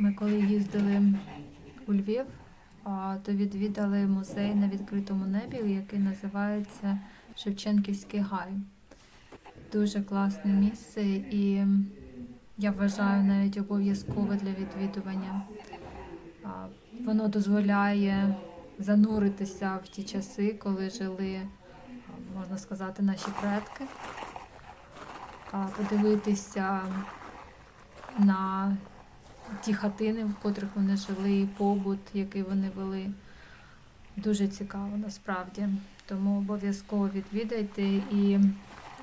Ми коли їздили у Львів, то відвідали музей на відкритому небі, який називається Шевченківський гай. Дуже класне місце і я вважаю навіть обов'язкове для відвідування. Воно дозволяє зануритися в ті часи, коли жили, можна сказати, наші предки, подивитися на ті хатини, в котрих вони жили, і побут, який вони вели. Дуже цікаво насправді. Тому обов'язково відвідайте. І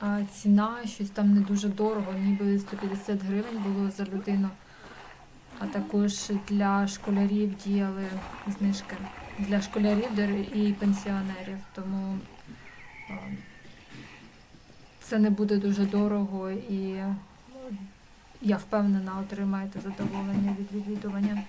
а, ціна щось там не дуже дорого, ніби 150 гривень було за людину. А також для школярів діяли знижки. Для школярів і пенсіонерів. Тому це не буде дуже дорого і я впевнена, отримаєте задоволення від відвідування.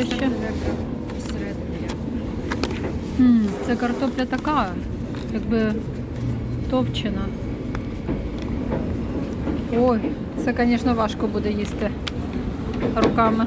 Картопля Це картопля така, якби товчена. Ой, це, звісно, важко буде їсти руками.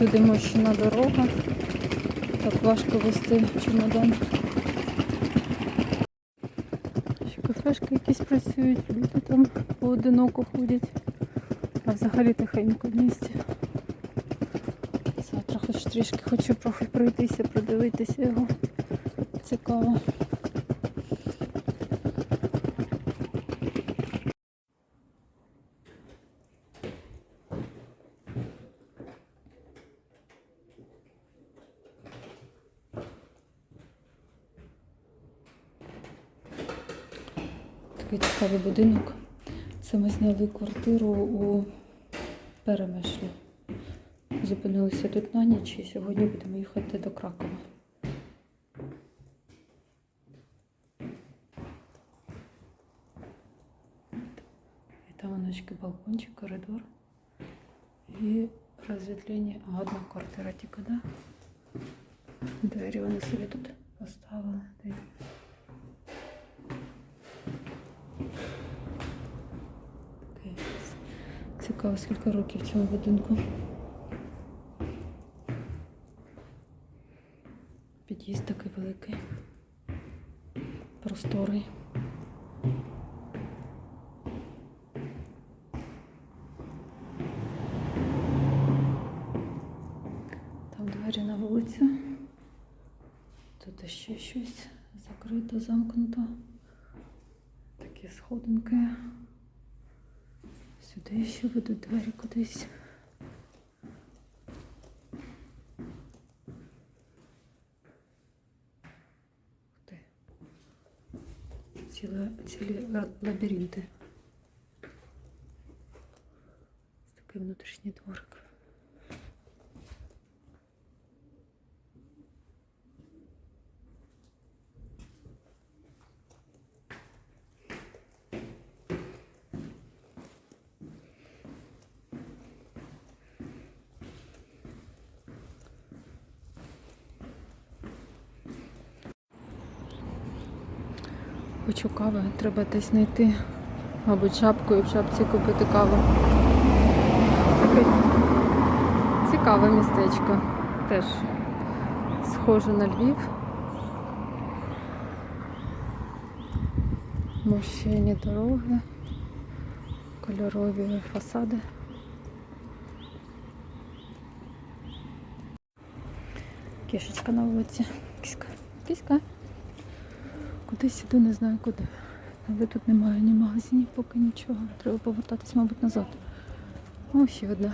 Сюди мощена дорога. Так важко вести чемодан. Ще кафешки якісь працюють, люди там поодиноко ходять. А взагалі тихенько в місті. Завтра хоч трішки хочу пройтися, продивитися його. Цікаво. Такий цікавий будинок. Це ми зняли квартиру у Перемишлі. Зупинилися тут на ніч і сьогодні будемо їхати до Кракова. І там воночки балкончик, коридор. І розсвітлення. А квартира тільки, да? Двері вони собі тут поставили. Цікаво, скільки років цьому будинку. Під'їзд такий великий, просторий. Там двері на вулицю. Тут ще щось закрито, замкнуто. Такі сходинки. Сюда еще ведуть двері кудись. Ціла, цілі лабіринти. Ось такий внутрішній дворик. Хочу кави, треба десь знайти, мабуть, шапку і в шапці купити каву. Таке цікаве містечко. Теж схоже на Львів. Мощені дороги, кольорові фасади. Кішечка на вулиці. Кіська. Кіська. Кудись іду, не знаю куди. Але тут немає ні магазинів, поки нічого. Треба повертатись, мабуть, назад. О, ще одна.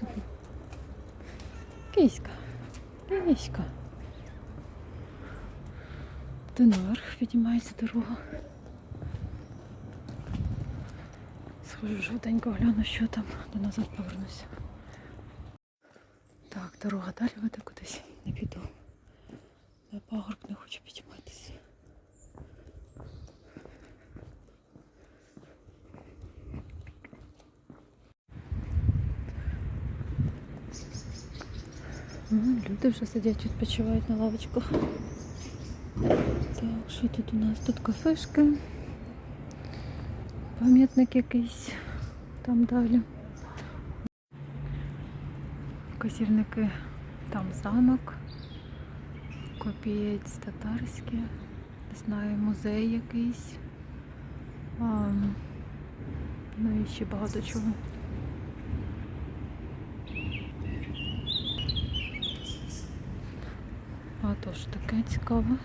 Киська. Киська. Наверх піднімається дорога. Схожу жовтенько гляну, що там, до назад повернуся. Так, дорога далі веде кудись. Не піду. На пагорб не хочу підійматися. Люди вже сидять, відпочивають на лавочках. Так, що тут у нас? Тут кафешки. Пам'ятник якийсь там далі. Казівники там замок. Копієць татарське, не знаю, музей якийсь. Ну і ще багато чого. А то ж таке цікаве.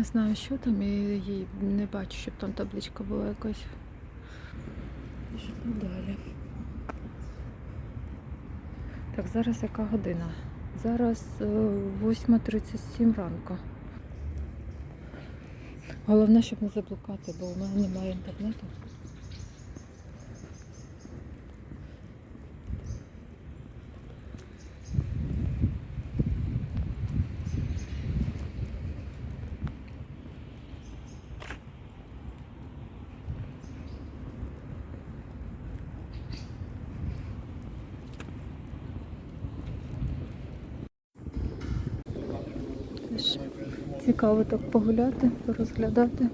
Не знаю, що там, і не бачу, щоб там табличка була якась. Що далі? Так, зараз яка година? Зараз е, 8.37 ранку. Головне, щоб не заблукати, бо у мене немає інтернету. Теж Цікаво так погуляти, порозглядати.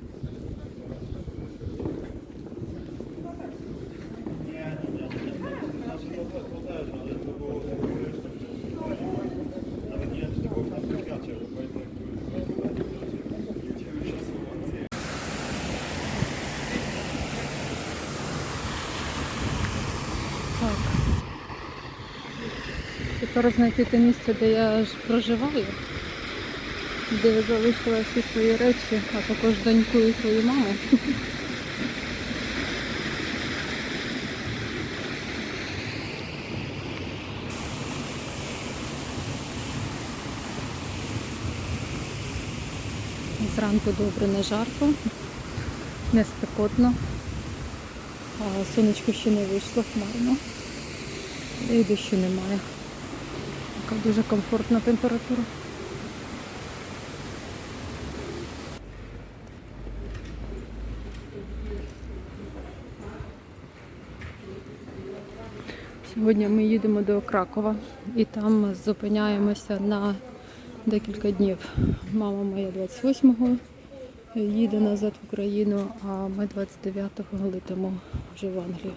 Тепер знайти те місце, де я ж проживаю де я залишила всі свої речі, а також доньку і свою маму. Зранку добре не жарко, не спекотно, а сонечко ще не вийшло хмарно. І дощу немає. Така дуже комфортна температура. Сьогодні ми їдемо до Кракова і там зупиняємося на декілька днів. Мама моя 28-го їде назад в Україну, а ми 29-го летимо вже в Англію.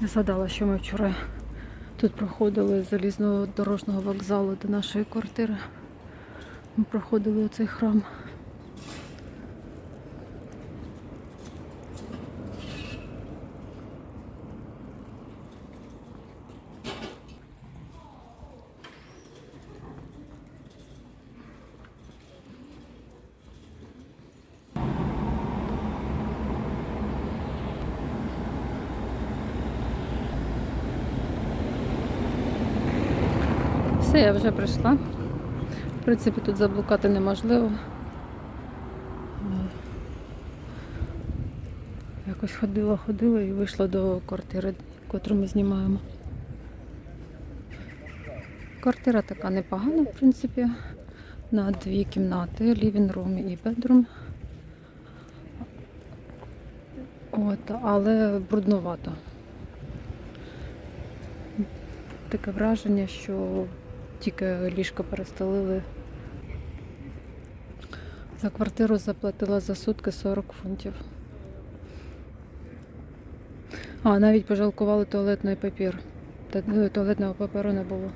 Я згадала, що ми вчора тут проходили з залізного дорожнього вокзалу до нашої квартири. Ми проходили оцей храм. Все, я вже прийшла. В принципі, тут заблукати неможливо. Якось ходила, ходила і вийшла до квартири, яку ми знімаємо. Квартира така непогана, в принципі, на дві кімнати, room і bedroom. От, але бруднувато. Таке враження, що тільки ліжко перестелили. За квартиру заплатила за сутки 40 фунтів. А, навіть пожалкували туалетний папір. Е, Туалетного паперу не було.